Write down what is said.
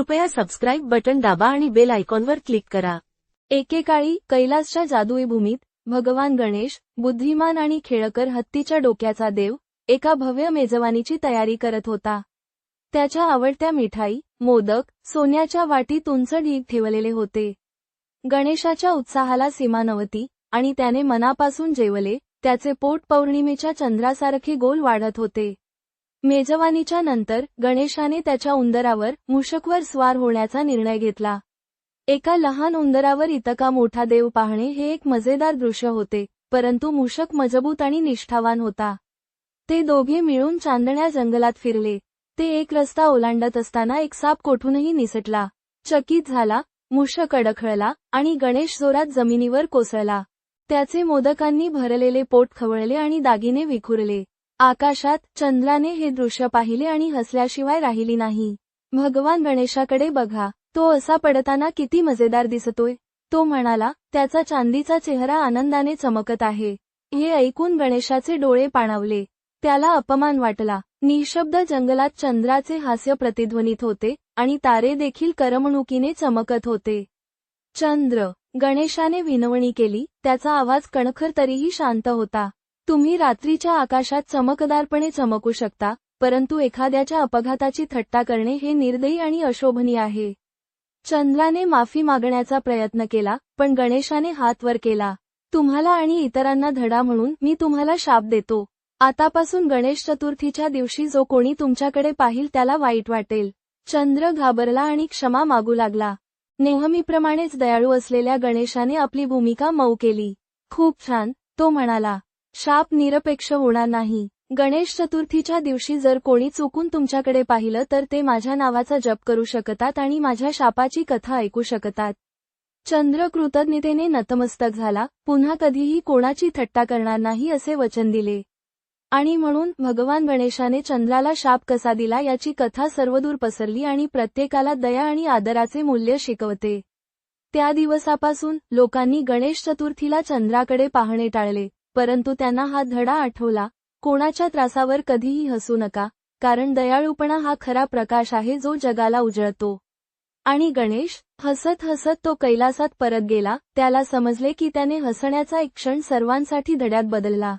कृपया subscribe button दाबा आणि बेल आयकॉनवर क्लिक करा. एकेकाळी कैलासच्या जादुई भूमीत भगवान गणेश बुद्धिमान आणि खेळकर हत्तीच्या डोक्याचा देव एका भव्य मेजवानीची तयारी करत होता. त्याच्या आवडत्या मिठाई मोदक सोन्याच्या वाटीत उंच ढीग ठेवलेले होते. गणेशाच्या उत्साहाला सीमा नव्हती आणि त्याने मनापासून जेवले त्याचे पोट पौर्णिमेच्या चंद्रासारखे गोल वाढत होते. मेजवानीच्या नंतर गणेशाने त्याच्या उंदरावर मुशकवर स्वार होण्याचा निर्णय घेतला. एका लहान उंदरावर इतका मोठा देव पाहणे हे एक मजेदार दृश्य होते परंतु मूषक मजबूत आणि निष्ठावान होता. ते दोघे मिळून चांदण्या जंगलात फिरले. ते एक रस्ता ओलांडत असताना एक साप कोठूनही निसटला. चकित झाला मूषक अडखळला आणि गणेश जोरात जमिनीवर कोसळला. त्याचे मोदकांनी भरलेले पोट खवळले आणि दागिने विखुरले. आकाशात चंद्राने हे दृश्य पाहिले आणि हसल्याशिवाय राहिली नाही. भगवान गणेशाकडे बघा तो असा पडताना किती मजेदार दिसतोय. तो म्हणाला त्याचा चांदीचा चेहरा आनंदाने चमकत आहे. हे ऐकून गणेशाचे डोळे पाणावले. त्याला अपमान वाटला. निशब्द जंगलात चंद्राचे हास्य प्रतिध्वनित होते आणि तारे देखील करमणुकीने चमकत होते. चंद्र गणेशाने विनवणी केली त्याचा आवाज कणखर तरीही शांत होता. तुम्ही रात्रीच्या आकाशात चमकदारपणे चमकू शकता परंतु एखाद्याच्या अपघाताची थट्टा करणे हे निर्दयी आणि अशोभनीय आहे. चंद्राने माफी मागण्याचा प्रयत्न केला पण गणेशाने हात वर केला. तुम्हाला आणि इतरांना धडा म्हणून मी तुम्हाला शाप देतो. आतापासून गणेश चतुर्थीच्या दिवशी जो कोणी तुमच्याकडे पाहिल त्याला वाईट वाटेल. चंद्र घाबरला आणि क्षमा मागू लागला. नेहमीप्रमाणेच दयाळू असलेल्या गणेशाने आपली भूमिका मऊ केली. खूप छान तो म्हणाला. शाप निरपेक्ष होणार नाही. गणेश चतुर्थीच्या दिवशी जर कोणी चुकून तुमच्याकडे पाहिलं तर ते माझ्या नावाचा जप करू शकतात आणि माझ्या शापाची कथा ऐकू शकतात. चंद्र कृतज्ञतेने नतमस्तक झाला. पुन्हा कधीही कोणाची थट्टा करणार नाही असे वचन दिले. आणि म्हणून भगवान गणेशाने चंद्राला शाप कसा दिला याची कथा सर्वदूर पसरली आणि प्रत्येकाला दया आणि आदराचे मूल्य शिकवते. त्या दिवसापासून लोकांनी गणेश चतुर्थीला चंद्राकडे पाहणे टाळले. परंतु त्यांना हा धडा आठवला कोणाच्या त्रासावर कधीही हसू नका कारण दयाळूपणा हा खरा प्रकाश आहे जो जगाला उजळतो. आणि गणेश हसत हसत तो कैलासात परत गेला त्याला समजले की त्याने हसण्याचा एक क्षण सर्वांसाठी धड्यात बदलला.